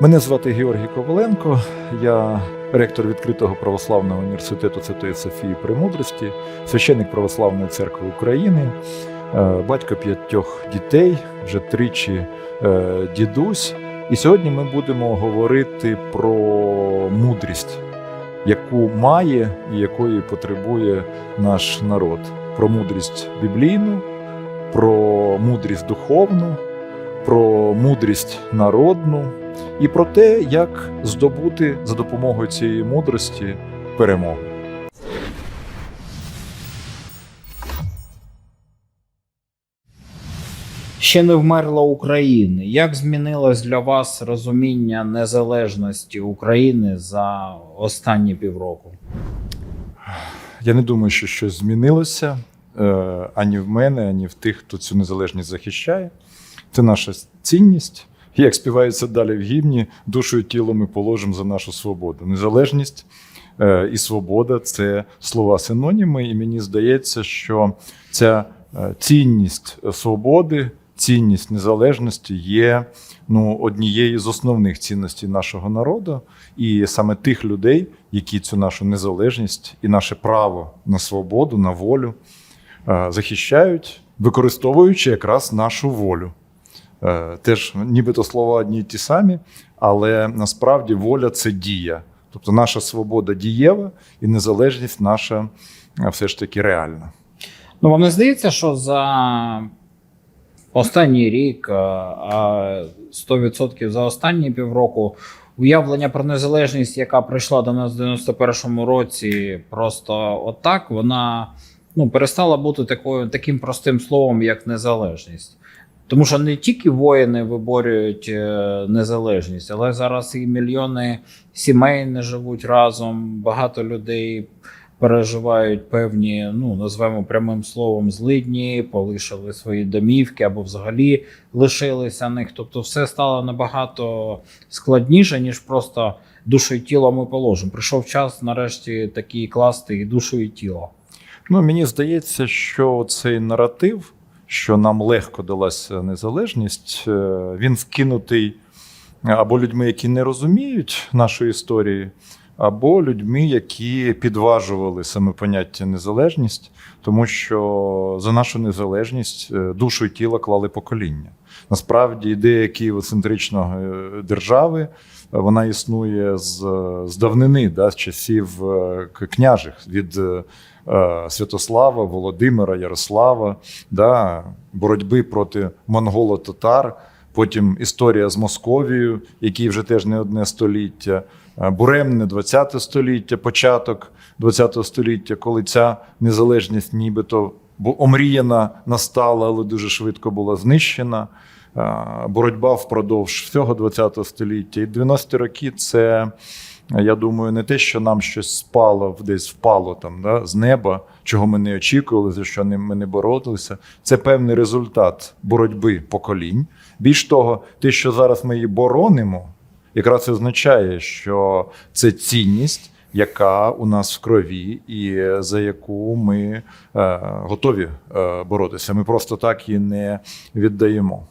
Мене звати Георгій Коваленко, я ректор відкритого православного університету Святої Софії Премудрості, священник Православної церкви України, е, батько п'ятьох дітей, вже тричі е, дідусь. І сьогодні ми будемо говорити про мудрість, яку має і якої потребує наш народ, про мудрість біблійну, про мудрість духовну, про мудрість народну і про те, як здобути за допомогою цієї мудрості перемогу. Ще не вмерла Україна. Як змінилось для вас розуміння незалежності України за останні півроку? Я не думаю, що щось змінилося е, ані в мене, ані в тих, хто цю незалежність захищає. Це наша цінність. Як співається далі в гімні, душою і тілом ми положимо за нашу свободу. Незалежність е, і свобода це слова синоніми, і мені здається, що ця е, цінність свободи, цінність незалежності є ну, однією з основних цінностей нашого народу, і саме тих людей, які цю нашу незалежність і наше право на свободу, на волю е, захищають, використовуючи якраз нашу волю. Е, Теж нібито слова одні й ті самі, але насправді воля це дія. Тобто наша свобода дієва і незалежність наша е, все ж таки реальна. Ну, вам не здається, що за останній рік, а- а 100% за останні півроку уявлення про незалежність, яка прийшла до нас в 91-му році, просто отак, вона ну, перестала бути такою, таким простим словом, як незалежність. Тому що не тільки воїни виборюють е, незалежність, але зараз і мільйони сімей не живуть разом, багато людей переживають певні, ну назвемо прямим словом, злидні, полишили свої домівки або взагалі лишилися них. Тобто, все стало набагато складніше, ніж просто душу і тіло ми положимо. Прийшов час нарешті такий класти і душу і тіло. Ну, мені здається, що цей наратив, що нам легко далася незалежність, е, він вкинутий або людьми, які не розуміють нашої історії, або людьми, які підважували саме поняття незалежність, тому що за нашу незалежність е, душу і тіло клали покоління. Насправді ідея києвоцентричної е, держави вона існує з, з давнини, да, з часів е, княжих від е, Святослава, Володимира, Ярослава, да, боротьби проти монголо-татар. Потім історія з Московією, якій вже теж не одне століття, е, буремне 20 століття, початок 20 століття, коли ця незалежність нібито омріяна настала, але дуже швидко була знищена. Боротьба впродовж всього 20 століття. І 90-ті роки це, я думаю, не те, що нам щось спало, десь впало там да, з неба, чого ми не очікували, за що ми не боролися. Це певний результат боротьби поколінь. Більш того, те, що зараз ми її боронимо, якраз означає, що це цінність, яка у нас в крові, і за яку ми е, готові е, боротися. Ми просто так її не віддаємо.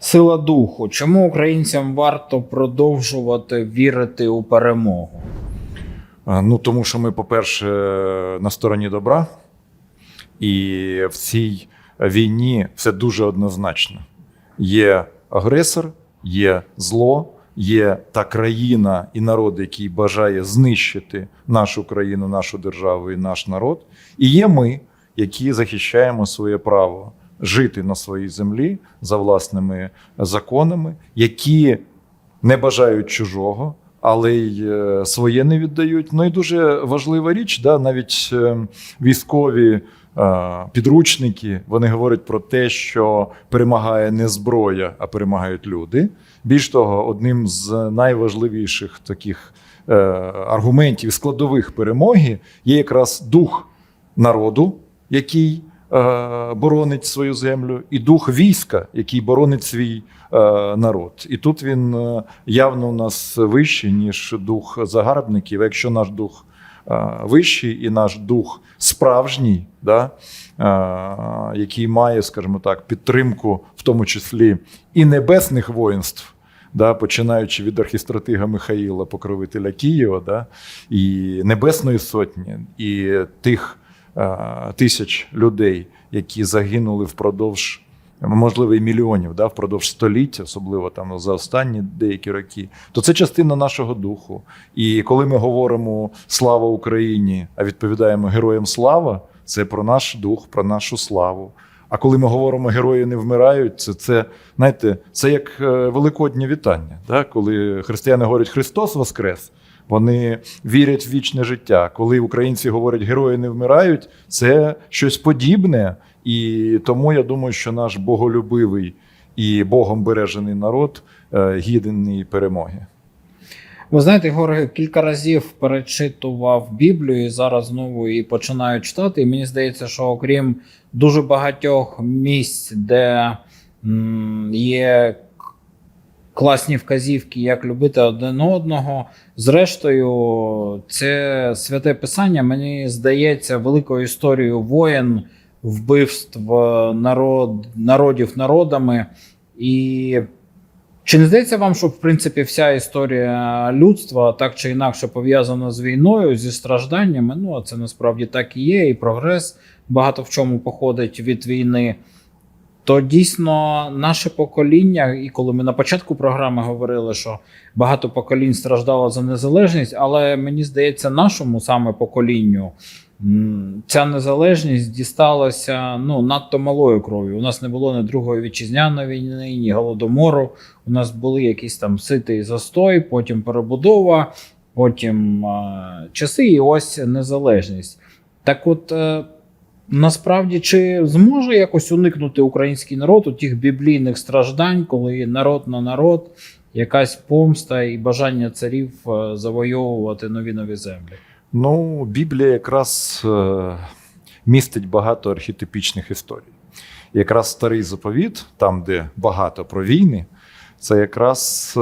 Сила духу. Чому українцям варто продовжувати вірити у перемогу? Ну, тому що ми, по-перше, на стороні добра, і в цій війні все дуже однозначно. Є агресор, є зло, є та країна і народ, який бажає знищити нашу країну, нашу державу і наш народ. І є ми, які захищаємо своє право жити на своїй землі за власними законами, які не бажають чужого, але й е, своє не віддають. Ну і дуже важлива річ, да, навіть е, військові е, підручники вони говорять про те, що перемагає не зброя, а перемагають люди. Більш того, одним з найважливіших таких аргументів складових перемоги є якраз дух народу, який боронить свою землю, і дух війська, який боронить свій е, народ. І тут він е, явно у нас вищий, ніж дух загарбників. Якщо наш дух е, вищий і наш дух справжній, да, е, який має, скажімо так, підтримку, в тому числі і небесних воїнств. да, починаючи від архістратига Михаїла, покровителя Києва, да, і Небесної Сотні, і тих е, тисяч людей, які загинули впродовж. Можливо, і мільйонів да, впродовж століття, особливо там за останні деякі роки, то це частина нашого духу. І коли ми говоримо слава Україні, а відповідаємо героям слава, це про наш дух, про нашу славу. А коли ми говоримо герої не вмирають, це, це знаєте, це як е, великоднє вітання. Да? Коли християни говорять Христос Воскрес, вони вірять в вічне життя. Коли українці говорять герої не вмирають, це щось подібне. І тому я думаю, що наш боголюбивий і Богом бережений народ е, гідний перемоги. Ви знаєте, Георгій, кілька разів перечитував Біблію і зараз знову її починаю читати. І мені здається, що окрім дуже багатьох місць, де є класні вказівки, як любити один одного. Зрештою, це святе писання, мені здається, великою історією воєн, вбивств народ, народів народами. І чи не здається вам, що в принципі вся історія людства так чи інакше пов'язана з війною, зі стражданнями? Ну а це насправді так і є, і прогрес багато в чому походить від війни. То дійсно наше покоління, і коли ми на початку програми говорили, що багато поколінь страждало за незалежність, але мені здається, нашому саме поколінню ця незалежність дісталася ну, надто малою кров'ю. У нас не було ні Другої вітчизняної війни, ні голодомору. У нас були якісь там ситий застой, потім перебудова, потім е, часи, і ось незалежність. Так от. Насправді, чи зможе якось уникнути український народ у тих біблійних страждань, коли народ на народ, якась помста і бажання царів е, завойовувати нові нові землі? Ну, Біблія якраз е, містить багато архетипічних історій. Якраз старий заповіт, там, де багато про війни, це якраз е,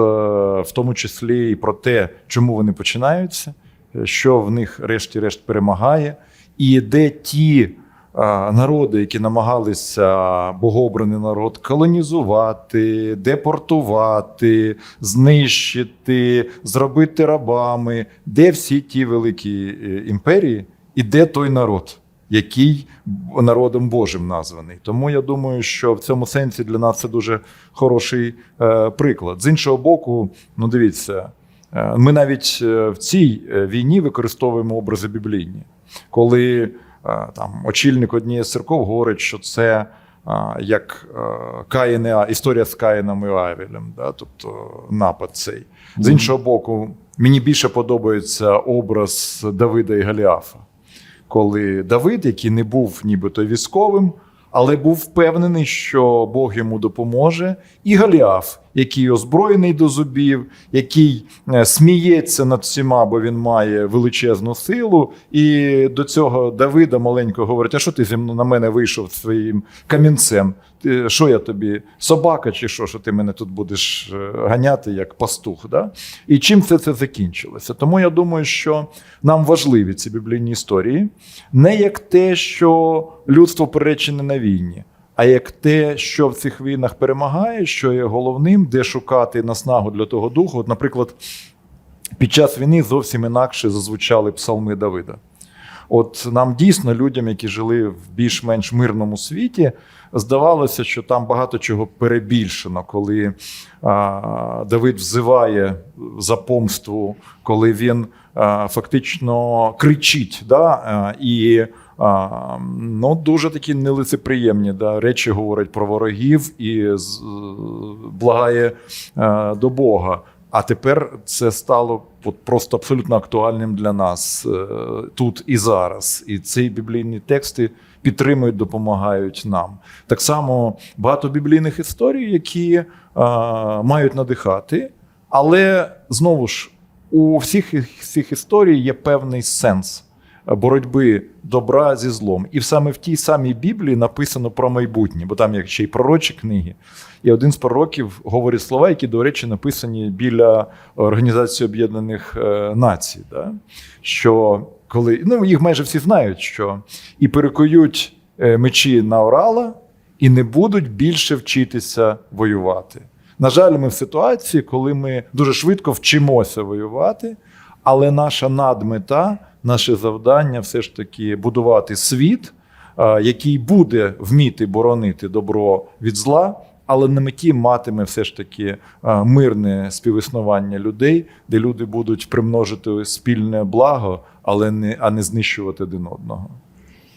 в тому числі і про те, чому вони починаються, що в них, решті-решт, перемагає, і де ті народи, які намагалися богообраний народ колонізувати, депортувати, знищити, зробити рабами, де всі ті великі е, імперії, і де той народ, який народом Божим названий. Тому я думаю, що в цьому сенсі для нас це дуже хороший е, приклад. З іншого боку, ну дивіться, е, ми навіть в цій війні використовуємо образи біблійні, коли там очільник однієї з церков говорить, що це. Як е, Каїн і історія з Каїном і Авелем, да, тобто напад цей. З іншого боку, мені більше подобається образ Давида і Голіафа, коли Давид, який не був нібито військовим, але був впевнений, що Бог йому допоможе, і Голіаф, який озброєний до зубів, який е, сміється над всіма, бо він має величезну силу. І до цього Давида маленько говорить: а що ти зі мною на мене вийшов своїм камінцем? Ти, що я тобі, собака чи що, що ти мене тут будеш е, ганяти як пастух? Да? І чим це, це закінчилося? Тому я думаю, що нам важливі ці біблійні історії, не як те, що людство перечене на війні, а як те, що в цих війнах перемагає, що є головним, де шукати наснагу для того духу. От, наприклад, під час війни зовсім інакше зазвучали псалми Давида. От нам дійсно, людям, які жили в більш-менш мирному світі, здавалося, що там багато чого перебільшено, коли а, Давид взиває за помству, коли він а, фактично кричить. Да? І а, ну, дуже такі нелицеприємні да, речі говорить про ворогів і з, благає а, до Бога. А тепер це стало от просто абсолютно актуальним для нас е, тут і зараз. І ці біблійні тексти підтримують, допомагають нам. Так само багато біблійних історій, які е, мають надихати, але знову ж у всіх цих історій є певний сенс боротьби добра зі злом. І саме в тій самій Біблії написано про майбутнє, бо там є ще й пророчі книги. І один з пророків говорить слова, які, до речі, написані біля Організації Об'єднаних е, Націй. Да? Що коли ну їх майже всі знають, що і перекують е, мечі на орала, і не будуть більше вчитися воювати. На жаль, ми в ситуації, коли ми дуже швидко вчимося воювати, але наша надмета, наше завдання все ж таки будувати світ, е, який буде вміти боронити добро від зла, але на меті матиме все ж таки е, мирне співіснування людей, де люди будуть примножити спільне благо, але не, а не знищувати один одного.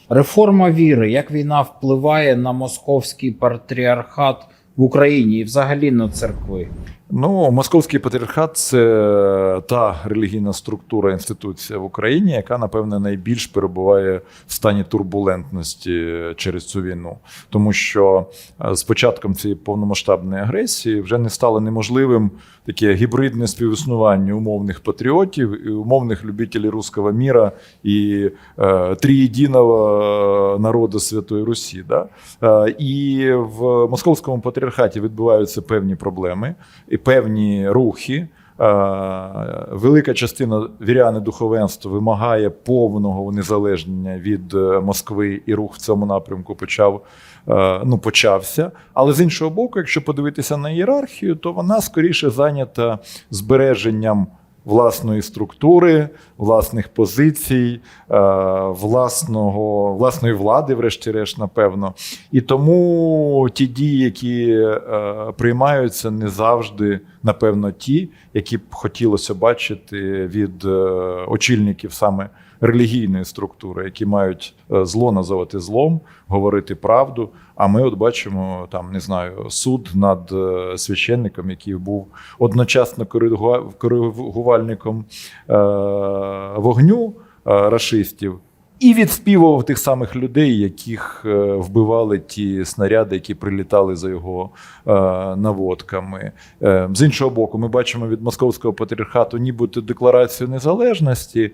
Реформа віри, як війна впливає на московський патріархат в Україні і взагалі на церкви? Ну, московський патріархат це та релігійна структура інституція в Україні, яка, напевне, найбільш перебуває в стані турбулентності через цю війну, тому що е, з початком цієї повномасштабної агресії вже не стало неможливим таке гібридне співіснування умовних патріотів і умовних любителів руського міра і е, триєдиного народу Святої Русі. Да? Е, і в московському патріархаті відбуваються певні проблеми і певні рухи. Е, Велика частина вірян і духовенства вимагає повного унезалежнення від е, Москви, і рух в цьому напрямку почав е, ну, почався. Але з іншого боку, якщо подивитися на ієрархію, то вона скоріше зайнята збереженням власної структури, власних позицій, е, власного, власної влади, врешті-решт, напевно. І тому ті дії, які е, приймаються, не завжди, напевно, ті, які б хотілося бачити від е, очільників саме релігійної структури, які мають е, зло називати злом, говорити правду. А ми от бачимо там, не знаю, суд над е, священником, який був одночасно коригува- коригувальником е, вогню рашистів. І відспівував тих самих людей, яких вбивали ті снаряди, які прилітали за його наводками. З іншого боку, ми бачимо від московського патріархату нібито декларацію незалежності,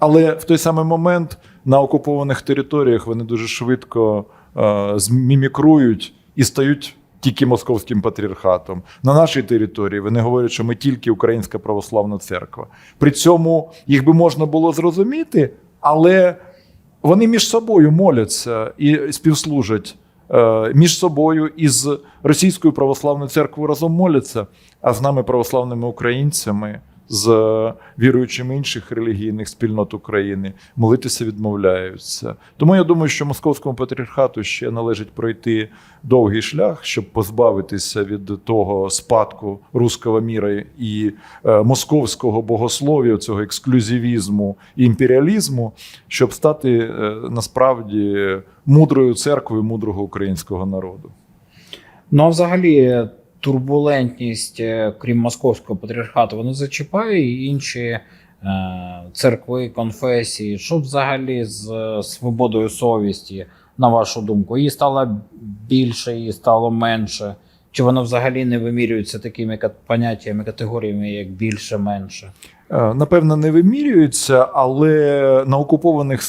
але в той самий момент на окупованих територіях вони дуже швидко е, змімікрують і стають тільки московським патріархатом. На нашій території вони говорять, що ми тільки Українська православна церква. При цьому їх би можна було зрозуміти, але вони між собою моляться і співслужать. е, Між собою із Російською православною церквою разом моляться, а з нами, православними українцями, з віруючими інших релігійних спільнот України, молитися відмовляються. Тому я думаю, що московському патріархату ще належить пройти довгий шлях, щоб позбавитися від того спадку руського міра і е, московського богослов'я, цього ексклюзивізму і імперіалізму, щоб стати е, насправді мудрою церквою мудрого українського народу. Ну а взагалі турбулентність, е, крім московського патріархату, вона зачіпає і інші е, церкви, конфесії. Що взагалі з е, свободою совісті, на вашу думку? Її стало більше, її стало менше. Чи воно взагалі не вимірюється такими поняттями, категоріями, як більше, менше? Напевно, не вимірюються, але на окупованих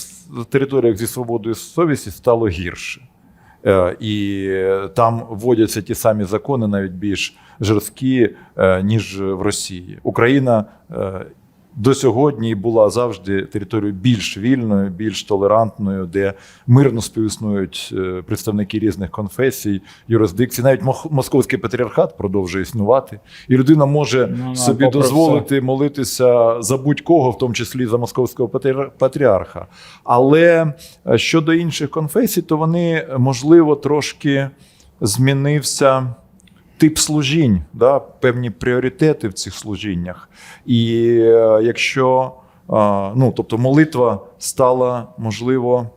територіях зі свободою совісті стало гірше. Е, І там вводяться ті самі закони, навіть більш жорсткі, е, ніж в Росії. Україна е, до сьогодні була завжди територією більш вільною, більш толерантною, де мирно співіснують е, представники різних конфесій, юрисдикцій. Навіть московський патріархат продовжує існувати, і людина може Ну, ну, собі дозволити молитися за будь-кого, в тому числі за московського патріар- патріарха. Але е, щодо інших конфесій, то вони, можливо, трошки змінився тип служінь, да, певні пріоритети в цих служіннях. І е, якщо ну, тобто молитва стала, можливо,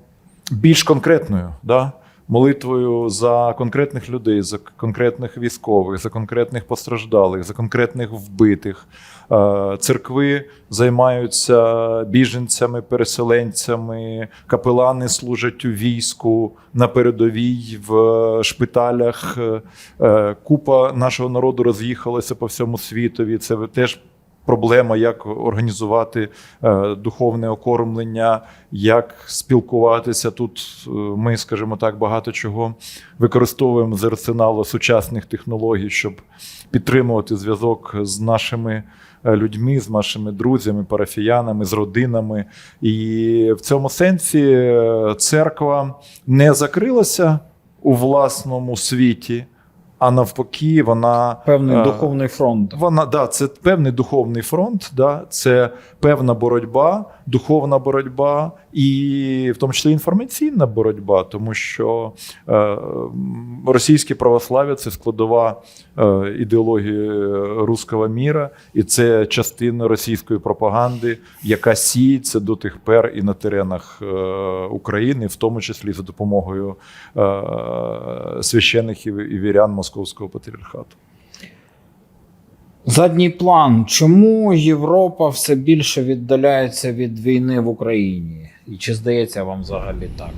більш конкретною. Да? Молитвою за конкретних людей, за конкретних військових, за конкретних постраждалих, за конкретних вбитих. Е, Церкви займаються біженцями, переселенцями, капелани служать у війську на передовій, в шпиталях. Е, е, Купа нашого народу роз'їхалася по всьому світові. Це теж проблема, як організувати е, духовне окормлення, як спілкуватися. Тут е, ми, скажімо так, багато чого використовуємо з арсеналу сучасних технологій, щоб підтримувати зв'язок з нашими е, людьми, з нашими друзями, парафіянами, з родинами. І в цьому сенсі церква не закрилася у власному світі. А навпаки, вона Певний е, духовний фронт. Вона да, це певний духовний фронт, да, це певна боротьба, духовна боротьба, і в тому числі інформаційна боротьба, тому що е, російське православ'я це складова е, ідеології руського міра, і це частина російської пропаганди, яка сіється до тих пер і на теренах е, України, в тому числі за допомогою священиків і вірян Московського патріархату. Задній план. Чому Європа все більше віддаляється від війни в Україні? І чи здається вам взагалі так?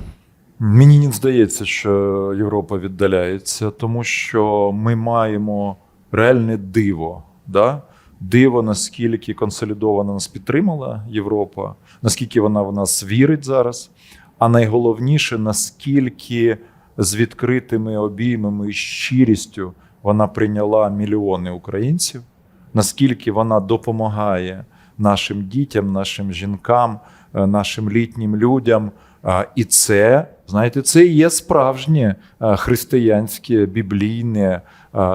Мені не здається, що Європа віддаляється, тому що ми маємо реальне диво. Да? Диво, наскільки консолідовано нас підтримала Європа, наскільки вона в нас вірить зараз. А найголовніше, наскільки з відкритими обіймами і щирістю вона прийняла мільйони українців, наскільки вона допомагає нашим дітям, нашим жінкам, е, нашим літнім людям. І це, знаєте, це і є справжнє християнське біблійне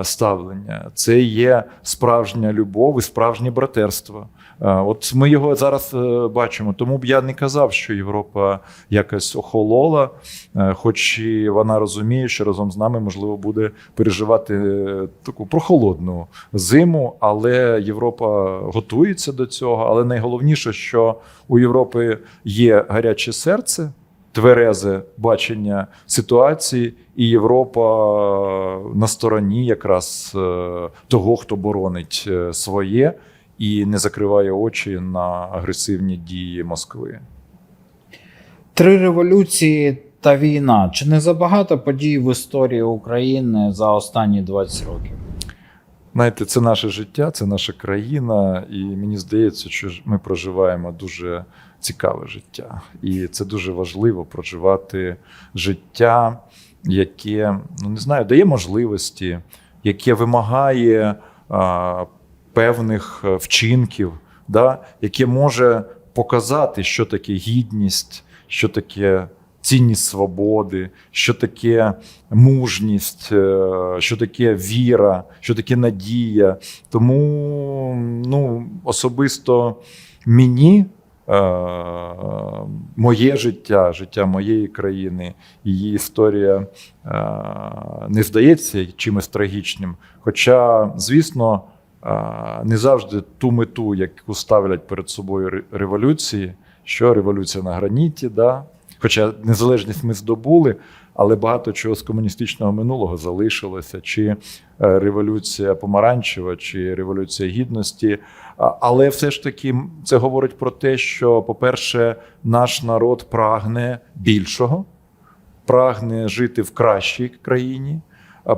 ставлення. Це є справжня любов і справжнє братерство. А, От ми його зараз е, бачимо. Тому б я не казав, що Європа якось охолола, е, хоч і вона розуміє, що разом з нами можливо буде переживати е, таку прохолодну зиму, але Європа готується до цього. Але найголовніше, що у Європи є гаряче серце, тверезе бачення ситуації, і Європа на стороні якраз е, того, хто боронить е, своє і не закриває очі на агресивні дії Москви. Три революції та війна. Чи не забагато подій в історії України за останні 20 років? Знаєте, це наше життя, це наша країна, і мені здається, що ми проживаємо дуже цікаве життя. І це дуже важливо проживати життя, яке ну не знаю, дає можливості, яке вимагає певних е, вчинків, да, яке може показати, що таке гідність, що таке цінність свободи, що таке мужність, е, що таке віра, що таке надія. Тому ну, особисто мені. е, Моє життя, життя моєї країни, її історія не здається чимось трагічним. Хоча, звісно, не завжди ту мету, яку ставлять перед собою революції, що революція на граніті, да? Хоча незалежність ми здобули, але багато чого з комуністичного минулого залишилося, чи е, революція помаранчева, чи революція гідності. Але все ж таки це говорить про те, що, по-перше, наш народ прагне більшого, прагне жити в кращій країні,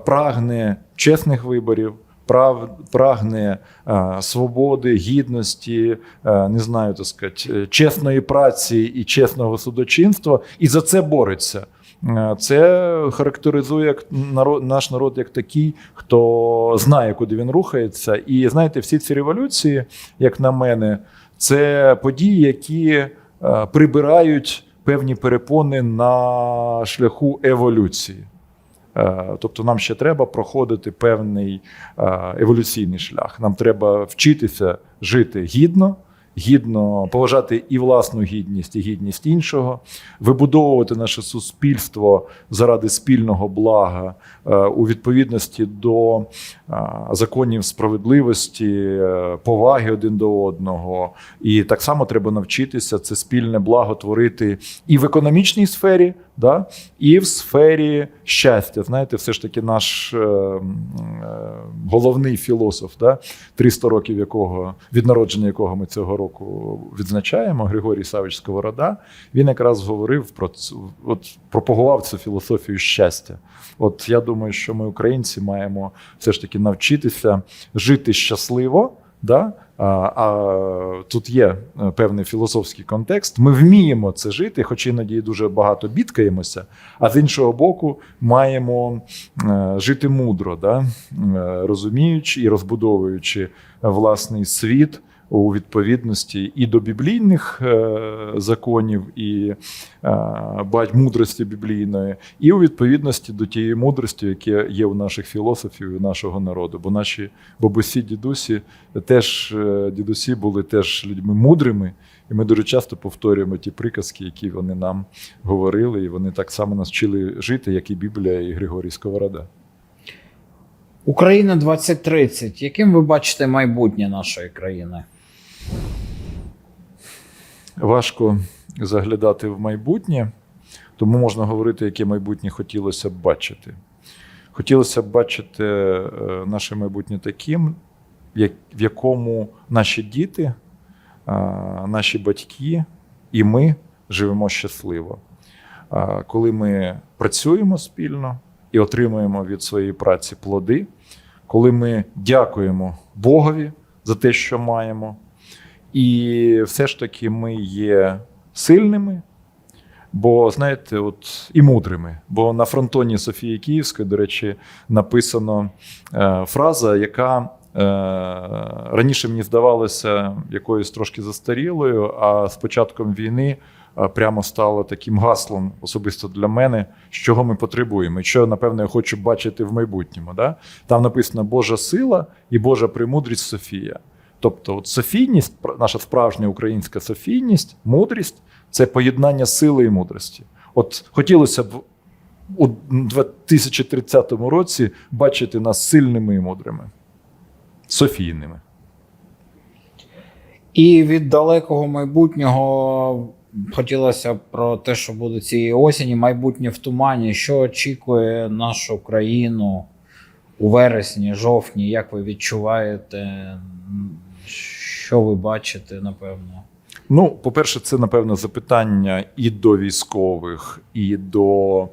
прагне чесних виборів. Прав, прагне а, свободи, гідності, а, не знаю, так сказати, е, чесної праці і чесного судочинства, і за це бореться. Е, Це характеризує народ, наш народ як такий, хто знає, куди він рухається. І знаєте, всі ці революції, як на мене, це події, які е, прибирають певні перепони на шляху еволюції. Е, Тобто нам ще треба проходити певний е, еволюційний шлях. Нам треба вчитися жити гідно, гідно поважати і власну гідність, і гідність іншого, вибудовувати наше суспільство заради спільного блага е, у відповідності до законів справедливості, поваги один до одного. І так само треба навчитися це спільне благо творити і в економічній сфері, да, і в сфері щастя. Знаєте, все ж таки наш е, е, головний філософ, да, 300 років якого від народження якого ми цього року відзначаємо, Григорій Савич Сковорода, він якраз говорив про цю, от пропагував цю філософію щастя. От я думаю, що ми, українці, маємо все ж таки навчитися жити щасливо. Да? А, а тут є е, певний філософський контекст. Ми вміємо це жити, хоч іноді дуже багато бідкаємося, а з іншого боку, маємо е, жити мудро, да? Е, розуміючи і розбудовуючи власний світ у відповідності і до біблійних е, законів, і е, бать мудрості біблійної, і у відповідності до тієї мудрості, яка є у наших філософів і нашого народу. Бо наші бабусі, дідусі теж е, дідусі були теж людьми мудрими, і ми дуже часто повторюємо ті приказки, які вони нам говорили, і вони так само нас вчили жити, як і Біблія, і Григорій Сковорода. Україна 2030. Яким ви бачите майбутнє нашої країни? Важко заглядати в майбутнє, тому можна говорити, яке майбутнє хотілося б бачити. Хотілося б бачити е, наше майбутнє таким, в якому наші діти, е, наші батьки і ми живемо щасливо. Е, Коли ми працюємо спільно і отримуємо від своєї праці плоди, коли ми дякуємо Богові за те, що маємо, і все ж таки ми є сильними, бо, знаєте, от і мудрими. Бо на фронтоні Софії Київської, до речі, написано е, фраза, яка е, раніше мені здавалася якоюсь трошки застарілою, а з початком війни е, прямо стала таким гаслом особисто для мене, чого ми потребуємо, і що, напевно, я хочу бачити в майбутньому. Да? Там написано Божа сила і Божа премудрість Софія. Тобто, от Софійність, наша справжня українська Софійність, мудрість це поєднання сили і мудрості. От хотілося б у 2030 році бачити нас сильними і мудрими, Софійними. І від далекого майбутнього хотілося про те, що буде цієї осені, майбутнє в тумані. Що очікує нашу країну у вересні, жовтні? Як ви відчуваєте? Що ви бачите, напевно? Ну, по-перше, це напевно запитання і до військових, і до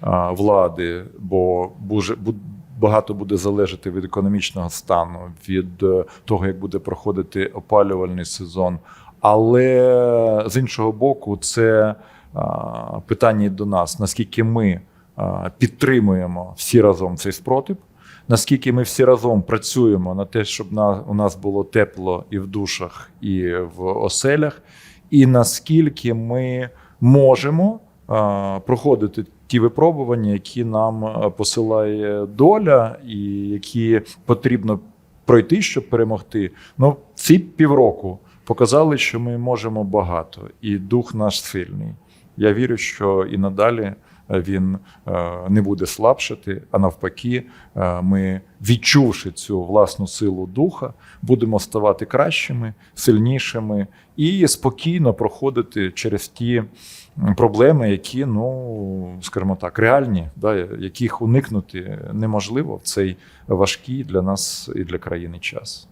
а, влади, бо бу- багато буде залежати від економічного стану, від е, того, як буде проходити опалювальний сезон. Але з іншого боку, це а, питання і до нас: наскільки ми а, підтримуємо всі разом цей спротив, наскільки ми всі разом працюємо на те, щоб на, у нас було тепло і в душах, і в оселях, і наскільки ми можемо а, проходити ті випробування, які нам посилає доля, і які потрібно пройти, щоб перемогти. Ну, ці півроку показали, що ми можемо багато, і дух наш сильний. Я вірю, що і надалі е, він е, не буде слабшати, а навпаки, е, ми, відчувши цю власну силу духа, будемо ставати кращими, сильнішими і спокійно проходити через ті проблеми, які, ну скажімо так, реальні, да, яких уникнути неможливо в цей важкий для нас і для країни час.